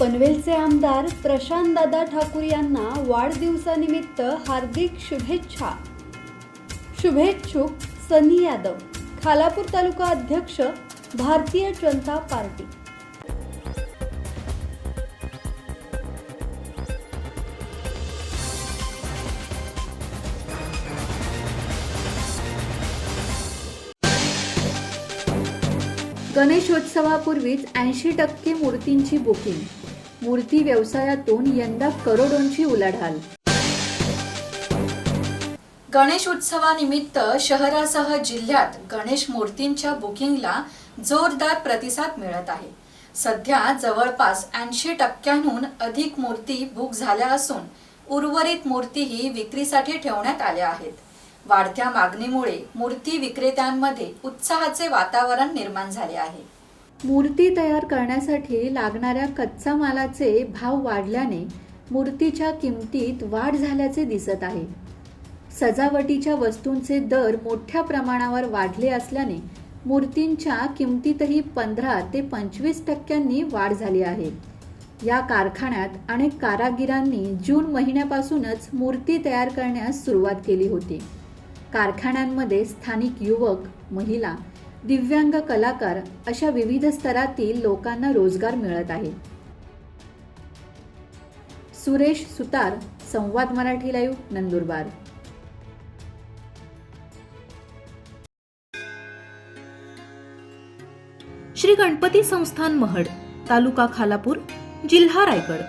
पनवेलचे आमदार प्रशांतदादा ठाकूर यांना वाढदिवसानिमित्त हार्दिक शुभेच्छा. शुभेच्छुक सनी यादव खालापूर तालुका अध्यक्ष भारतीय जनता पार्टी. गणेशोत्सवापूर्वीच ऐंशी टक्के मूर्तींची बुकिंग. मूर्ती व्यवसायातून यंदा करोडोंची उलाढाल. गणेश उत्सवानिमित्त शहरासह जिल्ह्यात गणेश मूर्तींच्या बुकिंगला जोरदार प्रतिसाद मिळत आहे. सध्या जवळपास ऐंशी टक्क्यांहून अधिक मूर्ती बुक झाल्या असून उर्वरित मूर्तीही विक्रीसाठी ठेवण्यात आल्या आहेत. वाढत्या मागणीमुळे मूर्ती विक्रेत्यांमध्ये उत्साहाचे वातावरण निर्माण झाले आहे. मूर्ती तयार करण्यासाठी लागणाऱ्या कच्चा मालाचे भाव वाढल्याने मूर्तीच्या किमतीत वाढ झाल्याचे दिसत आहे. सजावटीच्या वस्तूंचे दर मोठ्या प्रमाणावर वाढले असल्याने मूर्तींच्या किमतीतही पंधरा ते पंचवीस टक्क्यांनी वाढ झाली आहे. या कारखान्यात अनेक कारागिरांनी जून महिन्यापासूनच मूर्ती तयार करण्यास सुरुवात केली होती. कारखान्यांमध्ये स्थानिक युवक महिला दिव्यांग कलाकार अशा विविध स्तरातील लोकांना रोजगार मिळत आहे. सुरेश सुतार संवाद मराठी लाईव्ह नंदुरबार. श्री गणपती संस्थान महड तालुका खालापूर जिल्हा रायगड.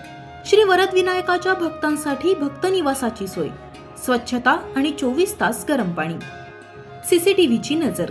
श्री वरद विनायकाच्या भक्तांसाठी भक्त निवासाची सोय स्वच्छता आणि चोवीस तास गरम पाणी. सीसीटीव्हीची नजर